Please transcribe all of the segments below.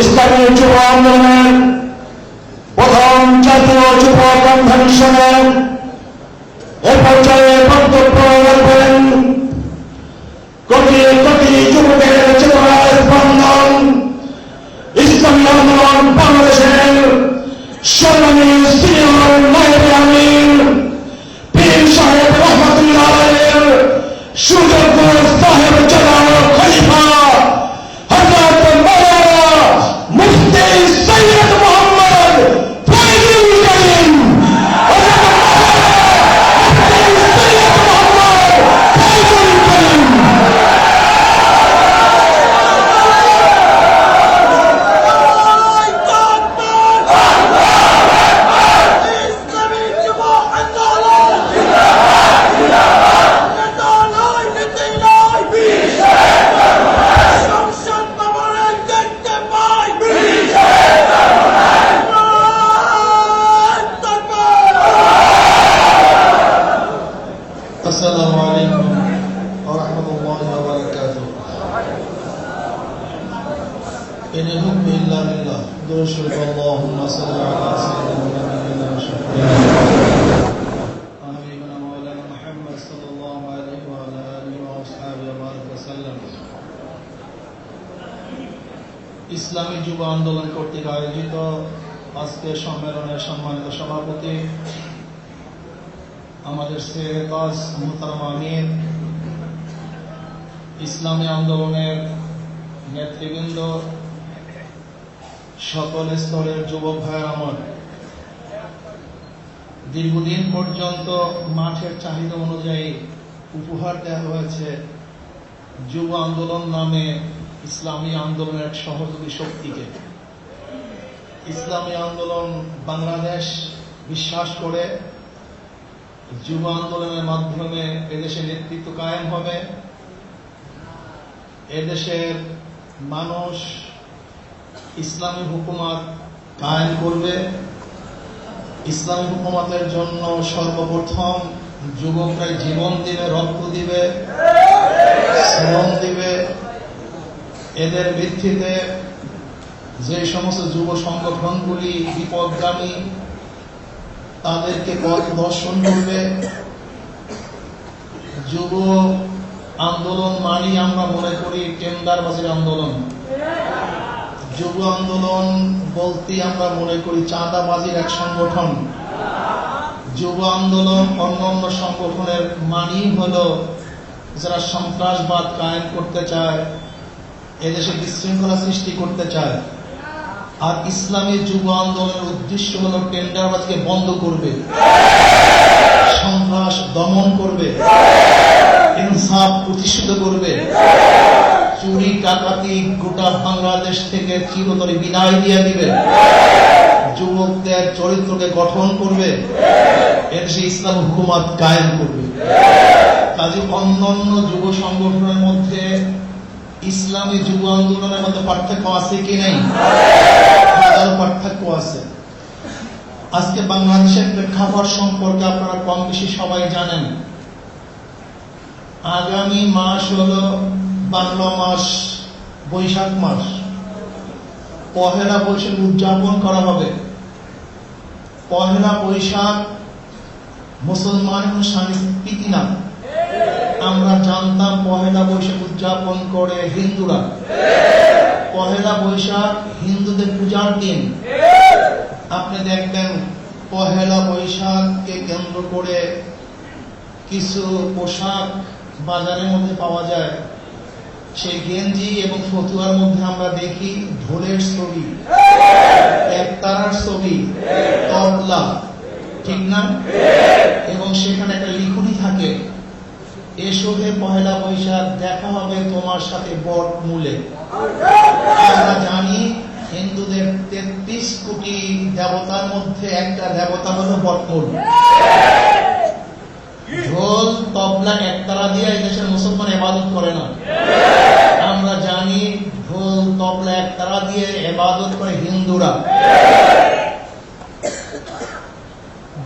ইসলামী যুব আন্দোলনের প্রথম জাতীয় যুব কনভেনশনের এ পর্যায়ে বক্তব্য রাখবেন। কোটি কোটি যুবকের চেতনার বন্ধন, ইসলামী আন্দোলন বাংলাদেশের সম্মানীয় সিনিয়র নায়েব السلام عليكم ورحمة الله وبركاته إن الحكم إلا لله درشد اللهم صل على سيدنا ونبينا وشفيعنا حبيبنا مولانا محمد صلى الله عليه وعلى آله وأصحابه وبارك وسلم ইসলামী যুব আন্দোলন কর্তৃক আয়োজিত আজকের সম্মেলনের সম্মানিত সভাপতি আমাদের সেরেকাজ মোহতারাম আমির ইসলামী আন্দোলনের নেতৃবৃন্দ, সকল স্তরের যুবক ভাইয়ের আমার দীর্ঘদিন পর্যন্ত মাঠের চাহিদা অনুযায়ী উপহার দেওয়া হয়েছে যুব আন্দোলন নামে ইসলামী আন্দোলনের এক সহযোগী শক্তিকে। ইসলামী আন্দোলন বাংলাদেশ বিশ্বাস করে যুব আন্দোলনের মাধ্যমে এদেশে নেতৃত্ব কায়েম হবে। এদেশের মানুষ ইসলামী হুকুমাত কায়েম করবে। ইসলামী হুকুমাতের জন্য সর্বপ্রথম যুবকরা জীবন দিবে, রক্ত দিবে, শ্রম দিবে। এদের ভিত্তিতে যে সমস্ত যুব সংগঠনগুলি বিপদগামী তাদেরকে পথ দর্শন করবে। যুব আন্দোলন মানি আমরা মনে করি টেন্ডারবাজির আন্দোলন। যুব আন্দোলন বলতে আমরা মনে করি চাঁদাবাজির এক সংগঠন। যুব আন্দোলন অন্যান্য সংগঠনের মানি হলো যারা সন্ত্রাসবাদ কায়েম করতে চায়, এদেশে বিশৃঙ্খলা সৃষ্টি করতে চায়। আর ইসলামী যুব আন্দোলনের উদ্দেশ্য হল টেন্ডারবাজকে বন্ধ করবে। সন্ত্রাস দমন করবে। ইনসাফ প্রতিষ্ঠিত করবে। চুরি, ডাকাতি গোটা বাংলাদেশ থেকে চিরতরে বিদায় দিয়ে দিবে। যুবকদের চরিত্রকে গঠন করবে। এদেশে ইসলাম হুকুমাত কায়েম করবে। কাজে অন্যান্য যুব সংগঠনের মধ্যে ইসলামী যুব আন্দোলনের মধ্যে পার্থক্য আছে কি নেই? পার্থক্য আছে। আজকে বাংলাদেশের প্রেক্ষাপট সম্পর্কে আপনারা কম বেশি সবাই জানেন। আগামী মাস হল বাংলা মাস, বৈশাখ মাস। পহেলা বৈশাখ উদযাপন করা হবে। পহেলা বৈশাখ মুসলমান সাংস্কৃতি না আমরা জানতাম পহেলা বৈশাখ উদযাপন করে হিন্দুরা। পহেলা বৈশাখ হিন্দুদের পূজার দিন। আপনি দেখবেন পহেলা বৈশাখকে কেন্দ্র করে কিছু পোশাক বাজারের মধ্যে পাওয়া যায়। সেই গেঞ্জি এবং ফতুয়ার মধ্যে আমরা দেখি ঢোলের ছবি, একতারার ছবি, তবলা, ঠিক না? এবং সেখানে একটা লিখুনি থাকে এসো হে পহেলা বৈশাখ দেখা হবে তোমার সাথে বট মূলে। আমরা জানি হিন্দুদের তেত্রিশ কোটি দেবতার মধ্যে একটা দেবতা হলো বটমূল ঢোল, তবলা, একতারা দিয়ে এই দেশের মুসলমান এবাদত করে না। আমরা জানি ঢোল, তবলা, একতারা দিয়ে এবাদত করে হিন্দুরা।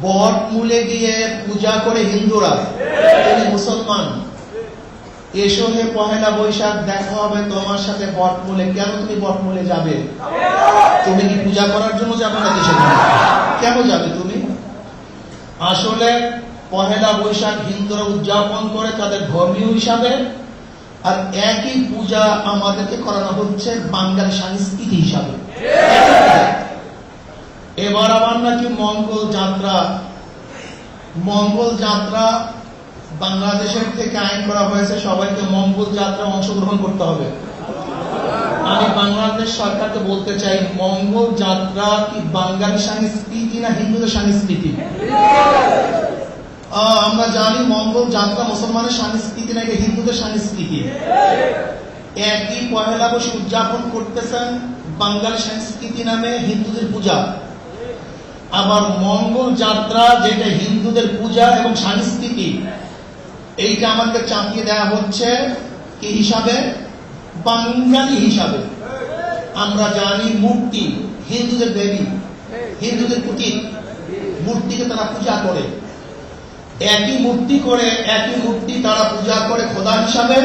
বট মূলে গিয়ে পূজা করে হিন্দুরা। তিনি মুসলমান। এসো হে পহেলা বৈশাখ, দেখা হবে তোমার সাথে বটমূলে কেন তুমি বটমূলে যাবে? তুমি কি পূজা করার জন্য যাবে না দেশে কেন যাবে তুমি? আসলে পহেলা বৈশাখ হিন্দুরা উদযাপন করে তাদের ধর্মীয় হিসাবে, আর একই পূজা আমাদেরকে করানো হচ্ছে বাঙালি সংস্কৃতি হিসাবে। এবার আবার নাকি মঙ্গল যাত্রা। মঙ্গল যাত্রা বাংলাদেশের থেকে আইন করা হয়েছে, সবাইকে মঙ্গল যাত্রা অংশগ্রহণ করতে হবে। আমি বাংলাদেশ সরকারকে বলতে চাই, মঙ্গল যাত্রা কি বাঙালি সংস্কৃতি না হিন্দুদের সংস্কৃতি? আমরা জানি মঙ্গল যাত্রা মুসলমানের সংস্কৃতি না এটা হিন্দুদের সংস্কৃতি। একই পহেলা বৈশাখ উদযাপন করতেছেন বাঙালি সংস্কৃতি নামে হিন্দুদের পূজা। আবার মঙ্গল যাত্রা, যেটা হিন্দুদের পূজা এবং সংস্কৃতি এইটা আমাদের চাপিয়ে দেওয়া হচ্ছে কি হিসাবে? বাঙালি হিসাবে। আমরা জানি মূর্তি, হিন্দুদের দেবী, হিন্দুদের প্রতীক মূর্তিকে তারা পূজা করে। একই মূর্তি করে, একই মূর্তি তারা পূজা করে খোদা হিসাবে,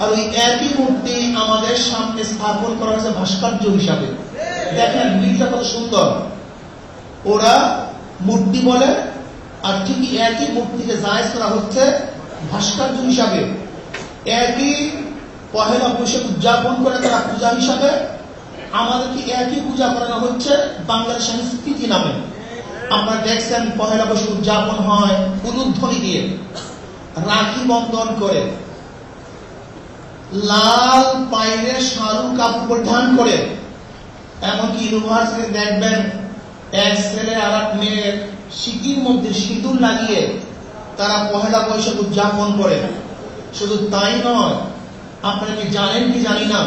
আর ওই একই মূর্তি আমাদের সামনে স্থাপন করা হয়েছে ভাস্কর্য হিসাবে। দেখেন মিলটা কত সুন্দর। ওরা মূর্তি বলে, আর ঠিকই একই মূর্তিকে জায়েজ করা হচ্ছে ভাস্কর্য হিসাবে। একই পহেলা বৈশাখ উদযাপন করে তারা পূজা হিসাবে আমাদেরকে একই পূজা করানো হচ্ছে? বাংলার সংস্কৃতি নামে। আপনারা দেখছেন পহেলা বৈশাখ উদযাপন হয় উলুধ্বনি দিয়ে। রাখি বন্ধন করে। লাল পাইরে শাড়ু কাপড় পরিধান করে। এমনকি ইউনিভার্সিটি দেখবেন এক ছেলে আর এক মেয়ের সিটির মধ্যে সিঁদুর লাগিয়ে তারা পহেলা বৈশাখ উদযাপন করে। শুধু তাই নয়, আপনারা জানেন কি জানি না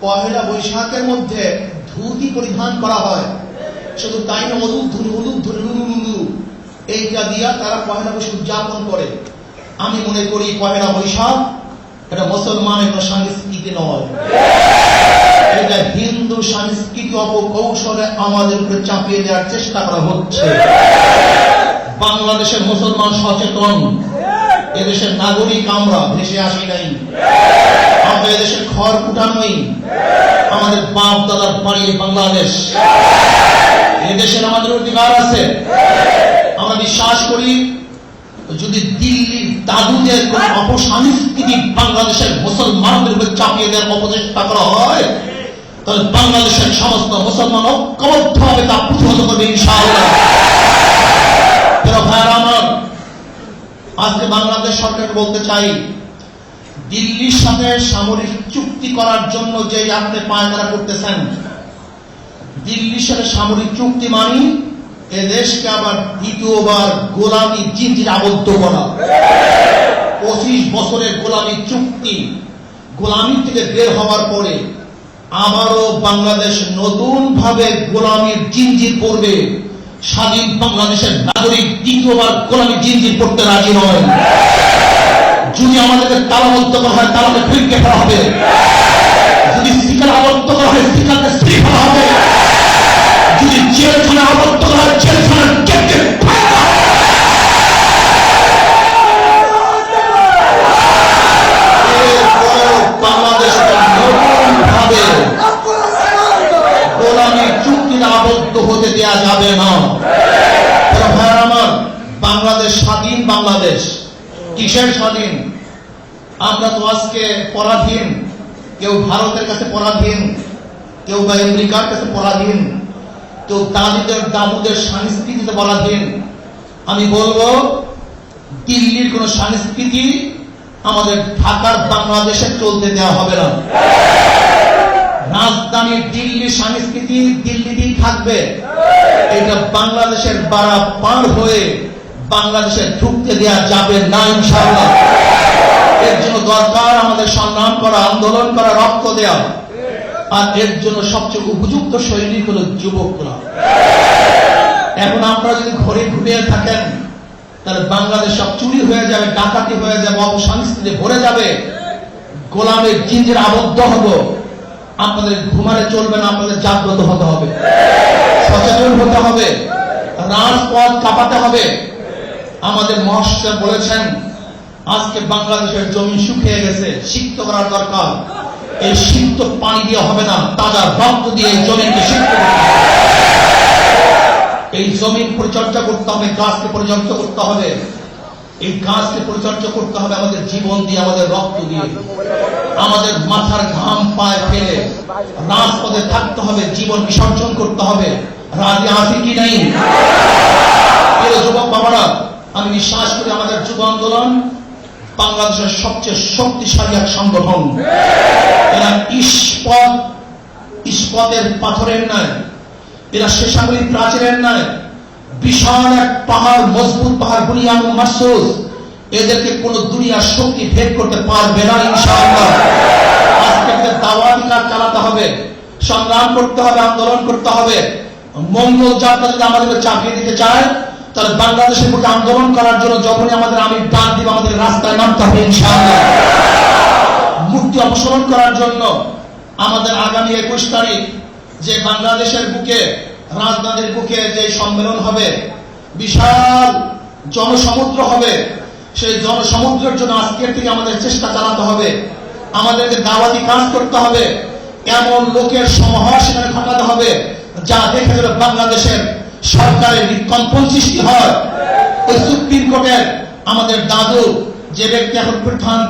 পহেলা বৈশাখের মধ্যে ধুতি পরিধান করা হয়। শুধু তাই না হলুদ ধুলু হলুদ ধুলু এইটা দিয়া তারা পহেলা বৈশাখ উদযাপন করে। আমি মনে করি পহেলা বৈশাখ এটা মুসলমানের সংস্কৃতি নয়। এটা হিন্দু সংস্কৃতি অপকৌশলে আমাদের উপরে চাপিয়ে দেওয়ার চেষ্টা করা হচ্ছে। বাংলাদেশের মুসলমান সচেতন। এদেশের নাগরিক আমরা, ভেসে আসি নাই। আমরা এদেশের খড় কুটানোই। আমাদের বাপ দাদার বাড়ি বাংলাদেশ। এদেশের আমাদের অধিকার আছে। আমরা বিশ্বাস করি, যদি দিল্লির দাদুদের কোন অপসংস্কৃতি বাংলাদেশের মুসলমানদের উপর চাপিয়ে দেওয়ার অপচেষ্টা করা হয় তাহলে বাংলাদেশের সমস্ত মুসলমান ঐক্যবদ্ধ হবে তা প্রতিহত করবে আমার আজকে বাংলাদেশ সরকার বলতে চাই, দিল্লির সাথে সামরিক চুক্তি করার জন্য যে আপনি পায়তারা করতেছেন, দিল্লির সাথে সামরিক চুক্তি মানি এ দেশকে আবার দ্বিতীয়বার গোলামি জিঞ্জির আবদ্ধ করা। পঁচিশ বছরের গোলামি চুক্তি গোলামি থেকে বের হওয়ার পরে আবারও বাংলাদেশ নতুন ভাবে গোলামির জিঞ্জির পড়বে স্বাধীন বাংলাদেশের নাগরিক দ্বিতীয়বার গোলামি জিঞ্জির পড়তে রাজি নয়। যদি আমাদেরকে তালাবদ্ধ করা হয় তালাকে ফিরকে ফেলা হবে। যদি শিকার আবদ্ধ করা হয়, শিকারকে স্ত্রী ফেলা হবে। যদি জেলখানা আবদ্ধ করা হয়, জেলখানার কিসের স্বাধীন। আমরা তো আজকে পরাধীন। কেউ ভারতের কাছে পরাধীন। কেউ বা আমেরিকার কাছে পরাধীন। কেউ দাদিদের দাদুদের সংস্কৃতিতে পরাধীন। আমি বলব, দিল্লির কোন সংস্কৃতি আমাদের ঢাকার বাংলাদেশে চলতে দেওয়া হবে না। রাজধানী দিল্লি সংস্কৃতি দিল্লিতেই থাকবে। এটা বাংলাদেশের বাড়া পার হয়ে বাংলাদেশে ঢুকতে দেওয়া যাবে না ইনশাআল্লাহ। এর জন্য দরকার আমাদের সংগ্রাম করা, আন্দোলন করা, রক্ত দেওয়া আর এর জন্য সবচেয়ে উপযুক্ত শৈলী হল যুবকরা। এখন আপনারা যদি ঘরে ঘুমিয়ে থাকেন, তাহলে বাংলাদেশ সব চুরি হয়ে যাবে, ডাকাতি হয়ে যাবে, অপসংস্কৃতি ভরে যাবে। গোলামের জিঞ্জির আবদ্ধ হব। আপনাদের ঘুমালে চলবে না, আপনাদের জাগ্রত হতে হবে। সচেতন হতে হবে। রাজপথ কাঁপাতে হবে। আমাদের মহাশয় বলেছেন, আজকে বাংলাদেশের জমি শুকিয়ে গেছে, সিক্ত করার দরকার। এই সিক্ত পানি দিয়ে হবে না, তাজা রক্ত দিয়ে এই জমিকে সিক্ত। এই জমিন পরিচর্যা করতে হবে, গাছকে পরিচর্যা করতে হবে। এই গাছকে পরিচর্যা করতে হবে আমাদের জীবন দিয়ে, আমাদের রক্ত দিয়ে। আমাদের মাথার ঘাম পায়ে ফেলে রাজপথে থাকতে হবে, জীবন বিসর্জন করতে হবে। রাজি আছি কি নেই? যুবক বাবারা আমি বিশ্বাস করি আমাদের যুব আন্দোলন বাংলাদেশের সবচেয়ে শক্তিশালী এক সংগঠন। এরা ইস্পত, ইস্পতের পাথরের নয় এরা শেষাগুলি প্রাচীরের নয় বিশাল এক পাহাড়, মজবুত পাহাড় বুনিয়াম মাসুস এদেরকে কোন দুনিয়ার শক্তি ভেদ করতে পারবে না, ইনশাআল্লাহ। আজকে দাওয়াতি চালাতে হবে, সংগ্রাম করতে হবে, আন্দোলন করতে হবে। মঙ্গল যাত্রা যদি আমাদেরকে চাপিয়ে দিতে চায় তাহলে বাংলাদেশের বুকে আন্দোলন করার জন্য যখনই আমাদের আমি ডাক দিব, আমাদের রাস্তায় নামতে হবে মুক্তি অপসারণ করার জন্য আমাদের আগামী একুশ তারিখ যে বাংলাদেশের বুকে, রাজধানীর বুকে যে সম্মেলন হবে, বিশাল জনসমুদ্র হবে, সেই জনসমুদ্রের জন্য আজকের থেকে আমাদের চেষ্টা চালাতে হবে, আমাদেরকে দাওয়াতি কাজ করতে হবে, এমন লোকের সমাহার সেখানে ঘটাতে হবে যা দেখে গেলে বাংলাদেশের সরকারের বিকম্পন সৃষ্টি হয়। ওই সুপ্রিম কোর্টের আমাদের দাদু, যে ব্যক্তি এখন প্রধান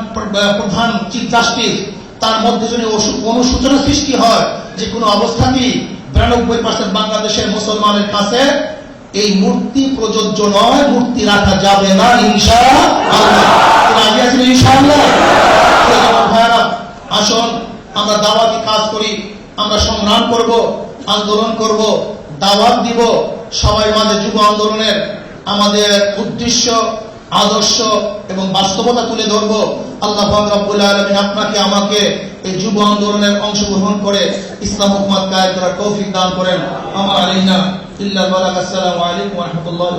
প্রধান চিফ জাস্টিস, তার মধ্যে যদি অনুশোচনা সৃষ্টি হয় যে কোনো অবস্থাতেই বিরানব্বই পার্সেন্ট বাংলাদেশের মুসলমানের কাছে এই মূর্তি প্রযোজ্য নয়, মূর্তি রাখা যাবে না ইনশা আসুন, আমরা দাওয়াতি কাজ করি, আমরা সংগ্রাম করব, আন্দোলন করব। দাওয়াত দিব। সবাই মাঝে যুব আন্দোলনের আমাদের উদ্দেশ্য, আদর্শ এবং বাস্তবতা তুলে ধরব। আল্লাহ রব্বুল আলমিন আপনাকে, আমাকে এই যুব আন্দোলনের অংশগ্রহণ করে ইসলাম হুকুমত কায়েম করার দান করেন। আমার আলিনা ইল্লা আলাইকুম রহমতুল্লাহ